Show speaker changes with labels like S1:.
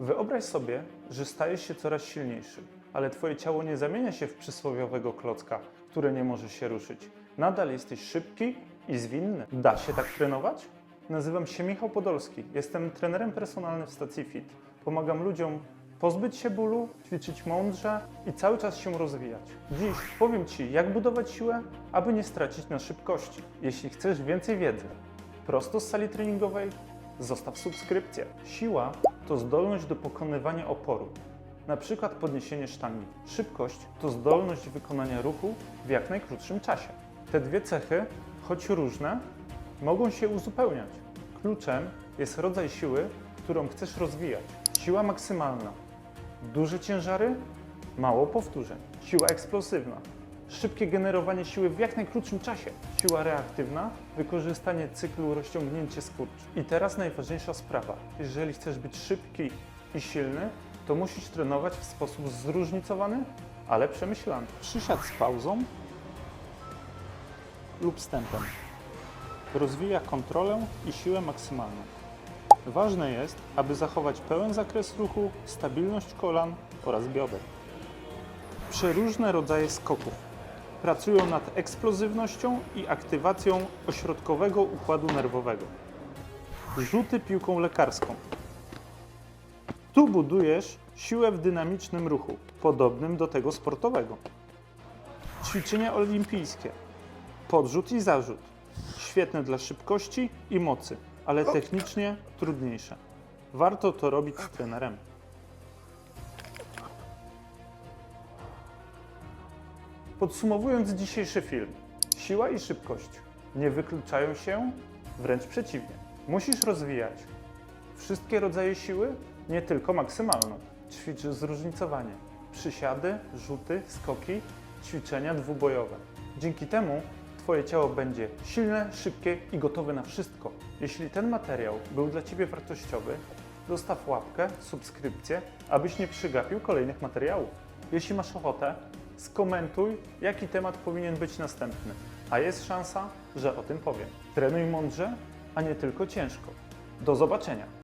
S1: Wyobraź sobie, że stajesz się coraz silniejszy, ale twoje ciało nie zamienia się w przysłowiowego klocka, które nie może się ruszyć. Nadal jesteś szybki i zwinny. Da się tak trenować? Nazywam się Michał Podolski. Jestem trenerem personalnym w stacji Fit. Pomagam ludziom pozbyć się bólu, ćwiczyć mądrze i cały czas się rozwijać. Dziś powiem Ci, jak budować siłę, aby nie stracić na szybkości. Jeśli chcesz więcej wiedzy, prosto z sali treningowej, zostaw subskrypcję. Siła to zdolność do pokonywania oporu, przykład podniesienie sztangi. Szybkość to zdolność wykonania ruchu w jak najkrótszym czasie. Te dwie cechy, choć różne, mogą się uzupełniać. Kluczem jest rodzaj siły, którą chcesz rozwijać. Siła maksymalna. Duże ciężary, mało powtórzeń. Siła eksplosywna. Szybkie generowanie siły w jak najkrótszym czasie. Siła reaktywna, wykorzystanie cyklu rozciągnięcie skurcz. I teraz najważniejsza sprawa. Jeżeli chcesz być szybki i silny, to musisz trenować w sposób zróżnicowany, ale przemyślany. Przysiad z pauzą lub stępem. Rozwija kontrolę i siłę maksymalną. Ważne jest, aby zachować pełen zakres ruchu, stabilność kolan oraz bioder. Przeróżne rodzaje skoków pracują nad eksplozywnością i aktywacją ośrodkowego układu nerwowego. Rzuty piłką lekarską. Tu budujesz siłę w dynamicznym ruchu, podobnym do tego sportowego. Ćwiczenia olimpijskie. Podrzut i zarzut. Świetne dla szybkości i mocy, ale technicznie trudniejsze. Warto to robić z trenerem. Podsumowując dzisiejszy film, siła i szybkość nie wykluczają się, wręcz przeciwnie. Musisz rozwijać wszystkie rodzaje siły, nie tylko maksymalną. Ćwicz zróżnicowanie. Przysiady, rzuty, skoki, ćwiczenia dwubojowe. Dzięki temu Twoje ciało będzie silne, szybkie i gotowe na wszystko. Jeśli ten materiał był dla Ciebie wartościowy, zostaw łapkę, subskrypcję, abyś nie przegapił kolejnych materiałów. Jeśli masz ochotę, skomentuj, jaki temat powinien być następny, a jest szansa, że o tym powiem. Trenuj mądrze, a nie tylko ciężko. Do zobaczenia!